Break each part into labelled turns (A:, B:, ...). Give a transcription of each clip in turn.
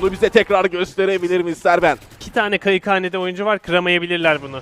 A: Bunu bize tekrar gösterebilir mi Serben?
B: İki tane kayıkhanede oyuncu var kıramayabilirler bunu.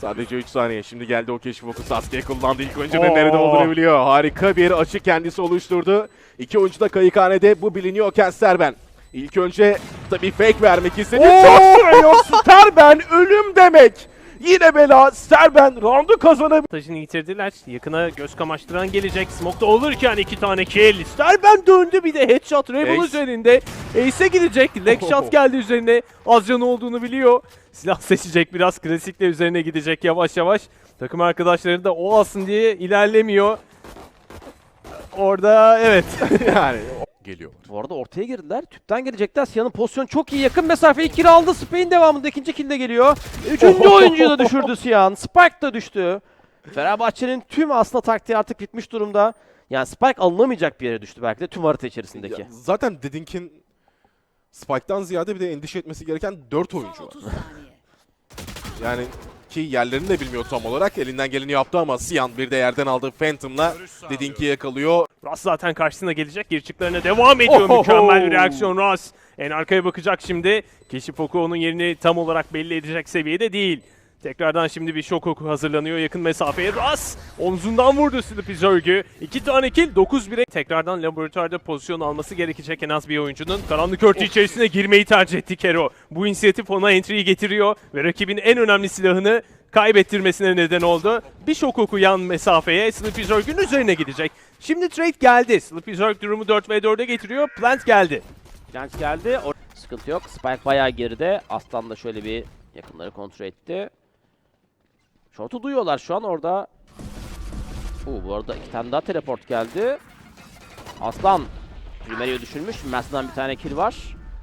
A: Sadece 3 saniye. Şimdi geldi o keşif oku. Sasuke kullandı. İlk oyuncu nerede olduğunu biliyor. Harika bir açı kendisi oluşturdu. İki oyuncu da kayıkhanede. Bu biliniyorken Serben. İlk önce tabii fake vermek istedi. Çok süre yok. Serben ölüm demek. Yine bela. Serben roundu kazanabilir.
B: Taşını yitirdiler. Yakına göz kamaştıran gelecek. Smoke'da olurken iki tane kill. Sterben döndü bir de headshot Rebel
A: Ace.
B: üzerinde. Ace'e gidecek. Leg shot geldi üzerine. Az canı olduğunu biliyor. Silah seçecek biraz. Klasikle üzerine gidecek yavaş yavaş. Takım arkadaşları da o alsın diye ilerlemiyor. Orada evet.
A: yani geliyor.
C: Bu arada ortaya girdiler. Tüpten gelecekler. Siyan'ın pozisyonu çok iyi. Yakın mesafe ilk kill aldı. Spain devamında ikinci kill de geliyor. Üçüncü oyuncuyu da düşürdü Siyan. Spike da düştü. Fenerbahçe'nin tüm aslında taktiği artık bitmiş durumda. Yani Spike alınamayacak bir yere düştü belki de tüm harita içerisindeki.
A: Ya, zaten Didink'in Spike'dan ziyade bir de endişe etmesi gereken 4 oyuncu var. Yani ki yerlerini de bilmiyor tam olarak. Elinden geleni yaptı ama Siyan bir de yerden aldığı Phantom'la Didink'i yakalıyor.
B: Ras zaten karşısına gelecek. Girçiklerine devam ediyor.
A: Ohoho.
B: Mükemmel bir reaksiyon Ras. En arkaya bakacak şimdi. Keşif oku onun yerini tam olarak belli edecek seviyede değil. Tekrardan şimdi bir şok oku hazırlanıyor yakın mesafeye. Ras omzundan vurdu Sleepy Zerg'ü. İki tane kill 9-1'e. Tekrardan laboratuvarda pozisyon alması gerekecek en az bir oyuncunun. Karanlık örtü içerisine girmeyi tercih etti Kero. Bu inisiyatif ona entry'yi getiriyor ve rakibin en önemli silahını kaybettirmesine neden oldu. Bir şok oku yan mesafeye Sleepy Zerg'ün üzerine gidecek. Şimdi trade geldi. Sleepy Zerg durumu 4v4'e getiriyor. Plant geldi.
C: Plant geldi. O- Sıkıntı yok. Spike bayağı geride. Aslan da şöyle bir yakınları kontrol etti. Short'u duyuyorlar şu an orada. Oo, bu arada iki tane daha teleport geldi. Aslan Primary'e düşürmüş. Mass'dan bir tane kill var.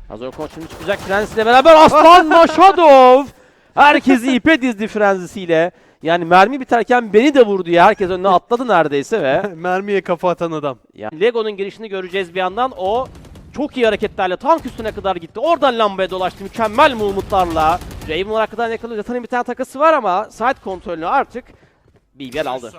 C: Hazır Koç şimdi çıkacak Frenzy ile beraber Aslan Maşadov! Herkesi ipe dizdi Frenzy'siyle. Yani mermi biterken beni de vurdu ya. Herkes önüne atladı neredeyse ve
B: Mermiye kafa atan adam.
C: yani Lego'nun girişini göreceğiz bir yandan. O çok iyi hareketlerle tank üstüne kadar gitti. Oradan lambaya dolaştı mükemmel movement'larla. Raven arkadan yakalıyor. Zaten bir tane takası var ama side kontrolünü artık BBL aldı.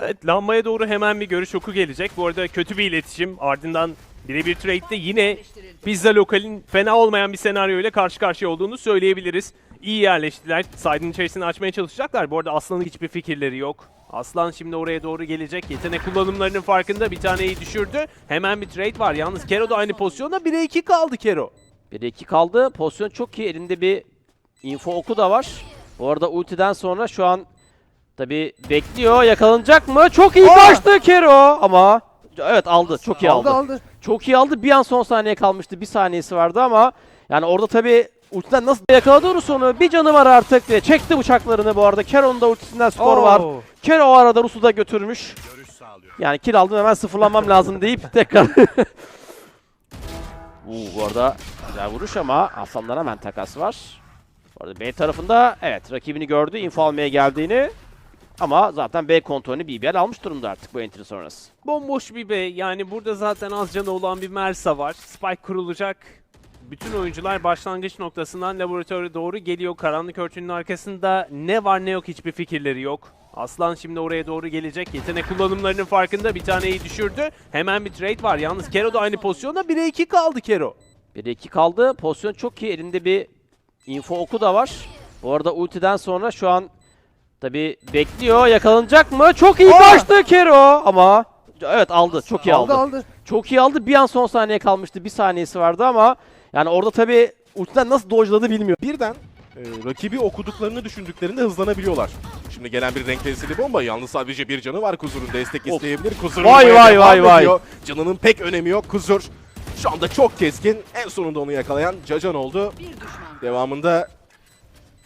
B: Evet lambaya doğru hemen bir görüş oku gelecek. Bu arada kötü bir iletişim. Ardından birebir trade'de yine Pizza Lokal'in fena olmayan bir senaryo ile karşı karşıya olduğunu söyleyebiliriz. İyi yerleştiler. Side'ın içerisini açmaya çalışacaklar. Bu arada Aslan'ın hiçbir fikirleri yok. Aslan şimdi oraya doğru gelecek. Yetenek kullanımlarının farkında bir taneyi düşürdü. Hemen bir trade var. Yalnız Kero da aynı pozisyonda 1'e 2 kaldı Kero.
C: 1'e 2 kaldı. Pozisyon çok iyi. Elinde bir info oku da var. Bu arada ultiden sonra şu an tabi bekliyor. Yakalanacak mı? Çok iyi kaçtı Kero ama evet aldı. Çok iyi aldı.
A: aldı.
C: Çok iyi aldı. Bir an son saniye kalmıştı. Bir saniyesi vardı ama yani orada tabi ultiden nasıl yakaladı onu sonu. Bir canı var artık ve çekti bıçaklarını bu arada. Kero'nun da ultisinden skor var. Kero o arada Rus'u da götürmüş. Yani kill aldım hemen sıfırlanmam lazım deyip tekrar. Uuu bu arada güzel vuruş ama Aslan'dan hemen takas var. Bu arada B tarafında evet rakibini gördü info almaya geldiğini. Ama zaten B kontrolünü BBL almış durumda artık bu entry sonrası.
B: Bomboş bir B. Yani burada zaten az canı olan bir Mersa var. Spike kurulacak. Bütün oyuncular başlangıç noktasından laboratuvara doğru geliyor. Karanlık örtünün arkasında ne var ne yok hiçbir fikirleri yok. Aslan şimdi oraya doğru gelecek. Yetenek kullanımlarının farkında bir taneyi düşürdü. Hemen bir trade var. Yalnız Kero da aynı pozisyonda 1'e 2 kaldı Kero.
C: 1'e 2 kaldı. Pozisyon çok iyi. Elinde bir info oku da var. Bu arada ultiden sonra şu an tabi bekliyor. Yakalanacak mı? Çok iyi kaçtı Kero ama evet aldı. Çok iyi aldı. Çok iyi aldı. Bir an son saniye kalmıştı. Bir saniyesi vardı ama yani orada tabi ultiden nasıl dojladı bilmiyor.
A: Birden e, rakibi okuduklarını düşündüklerinde hızlanabiliyorlar. Şimdi gelen bir renk tesiri bomba. Yalnız sadece bir canı var Kuzur'un. Destek isteyebilir. Kuzur
C: Vay, vay, vay, vay.
A: Canının pek önemi yok. Kuzur şu anda çok keskin. En sonunda onu yakalayan Cacan oldu. Devamında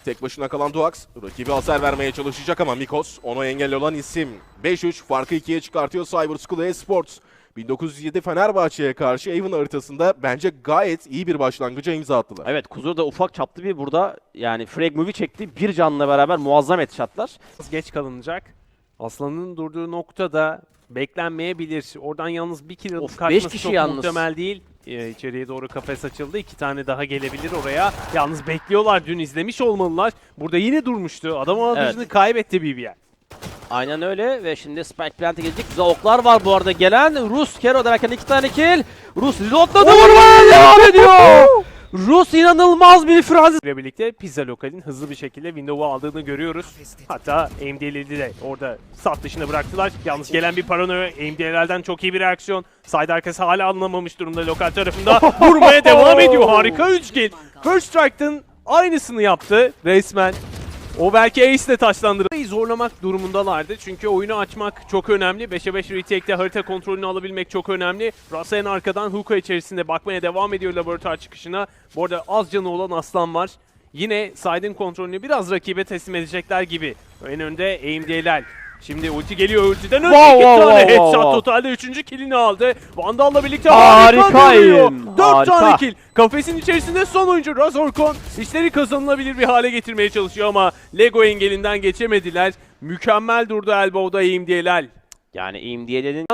A: tek başına kalan Duax rakibi hasar vermeye çalışacak ama Mikos onu engel olan isim. 5-3 farkı 2'ye çıkartıyor Cyber School Esports. 1907 Fenerbahçe'ye karşı Avon haritasında bence gayet iyi bir başlangıca imza attılar.
C: Evet Kuzur da ufak çaplı bir burada yani frag movie çekti. Bir canla beraber muazzam headshotlar.
B: Geç kalınacak. Aslan'ın durduğu noktada beklenmeyebilir. Oradan yalnız bir kill alıp kaçması çok
C: yalnız.
B: muhtemel değil. Ee, içeriye doğru kafes açıldı. İki tane daha gelebilir oraya. Yalnız bekliyorlar. Dün izlemiş olmalılar. Burada yine durmuştu. Adam avantajını kaybetti BBL.
C: Aynen öyle ve şimdi Spike Plant'e gelecek. Güzel oklar var bu arada gelen. Rus Kero derken iki tane kill. Rus reloadladı vurmaya devam ediyor. Rus inanılmaz bir frenzi.
B: ile birlikte Pizza Lokal'in hızlı bir şekilde Windows'u aldığını görüyoruz. Hatta AMD'leri de orada saf dışına bıraktılar. Yalnız gelen bir paranoya AMD'lerden çok iyi bir reaksiyon. Side arkası hala anlamamış durumda lokal tarafında. Vurmaya devam ediyor. Harika 3 kill. First Strike'ın aynısını yaptı resmen. O belki Ace ile taşlandırdı. Zorlamak durumundalardı. Çünkü oyunu açmak çok önemli. 5'e 5 retake'de harita kontrolünü alabilmek çok önemli. Rasen arkadan hookah içerisinde bakmaya devam ediyor laboratuvar çıkışına. Bu arada az canı olan Aslan var. Yine side'ın kontrolünü biraz rakibe teslim edecekler gibi. En önde AMD'ler. Şimdi ulti geliyor ultiden önce
C: Wow,
B: iki
C: wow,
B: tane
C: wow,
B: headshot
C: wow.
B: totalde üçüncü killini aldı. Vandal'la birlikte
C: Harika oyun,
B: Dört
C: harika.
B: tane kill. Kafesin içerisinde son oyuncu Razorkon işleri kazanılabilir bir hale getirmeye çalışıyor ama Lego engelinden geçemediler. Mükemmel durdu Elbow'da AMD'ler.
C: Yani IMD'lerin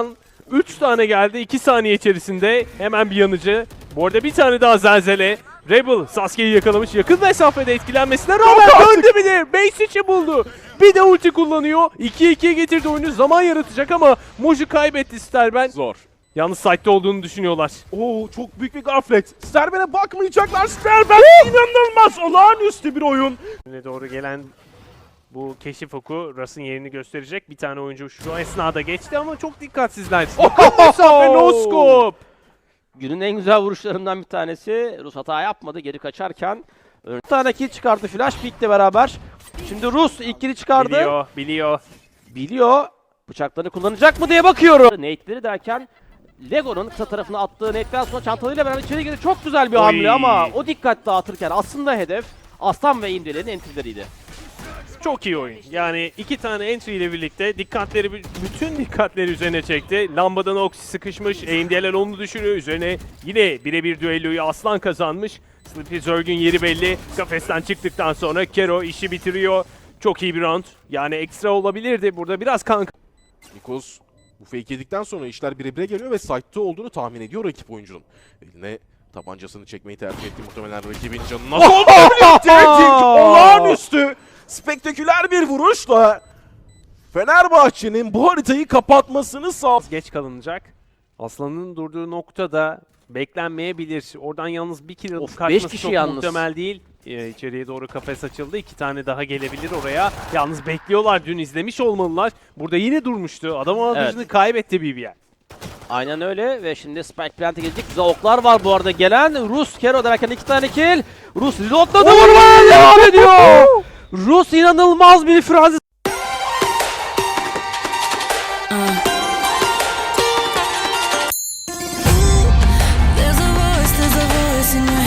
B: 3 tane geldi 2 saniye içerisinde hemen bir yanıcı. Bu arada bir tane daha zelzele. Rebel Sasuke'yi yakalamış. Yakın mesafede etkilenmesine rağmen döndü bile. Base içi buldu. Bir de ulti kullanıyor. 2-2'ye getirdi oyunu. Zaman yaratacak ama Moju kaybetti Sterben.
A: Zor.
B: Yalnız site'de olduğunu düşünüyorlar.
A: Oo çok büyük bir gaflet. Sterben'e bakmayacaklar. Sterben inanılmaz olağanüstü bir oyun.
B: Önüne doğru gelen bu keşif oku Russ'ın yerini gösterecek. Bir tane oyuncu şu esnada geçti ama çok dikkatsizler. Yakın mesafe no scope.
C: Günün en güzel vuruşlarından bir tanesi. Rus hata yapmadı geri kaçarken. Bir tane kill çıkarttı Flash Peak'le beraber. Şimdi Rus ilk kill'i çıkardı.
B: Biliyor, biliyor.
C: Biliyor. Bıçaklarını kullanacak mı diye bakıyorum. Nate'leri derken Lego'nun kısa tarafına attığı nate'den sonra çantalıyla beraber içeri girdi. Çok güzel bir
B: Oy.
C: hamle ama o dikkat dağıtırken aslında hedef Aslan ve İmdilerin entry'leriydi.
B: Çok iyi oyun. Yani iki tane entry ile birlikte dikkatleri, bütün dikkatleri üzerine çekti. Lambadan Oxy sıkışmış. AMD'ler onu düşürüyor. Üzerine yine birebir düelloyu Aslan kazanmış. Sleepy Zerg'ün yeri belli. Kafesten çıktıktan sonra Kero işi bitiriyor. Çok iyi bir round. Yani ekstra olabilirdi. Burada biraz kan
A: Nikos bu fake yedikten sonra işler bire bire geliyor ve site'de olduğunu tahmin ediyor rakip oyuncunun. Eline tabancasını çekmeyi tercih etti muhtemelen rakibin canı. Nasıl oldu birlikte? King olağanüstü. Spektaküler bir vuruşla Fenerbahçe'nin bu haritayı kapatmasını sağ
B: geç kalınacak. Aslan'ın durduğu noktada beklenmeyebilir. Oradan yalnız bir kill alıp
C: Of, beş
B: kaçması
C: kişi
B: çok
C: yalnız.
B: muhtemel değil. Ee, içeriye doğru kafes açıldı. İki tane daha gelebilir oraya. Yalnız bekliyorlar. Dün izlemiş olmalılar. Burada yine durmuştu. Adam avantajını kaybetti BBL.
C: Aynen öyle ve şimdi Spike Plant'e gelecek. Güzel oklar var bu arada gelen. Rus Kero derken iki tane kill. Rus reloadladı vurmaya devam ediyor. Rus inanılmaz bir Fransız. There's a voice, there's a voice in my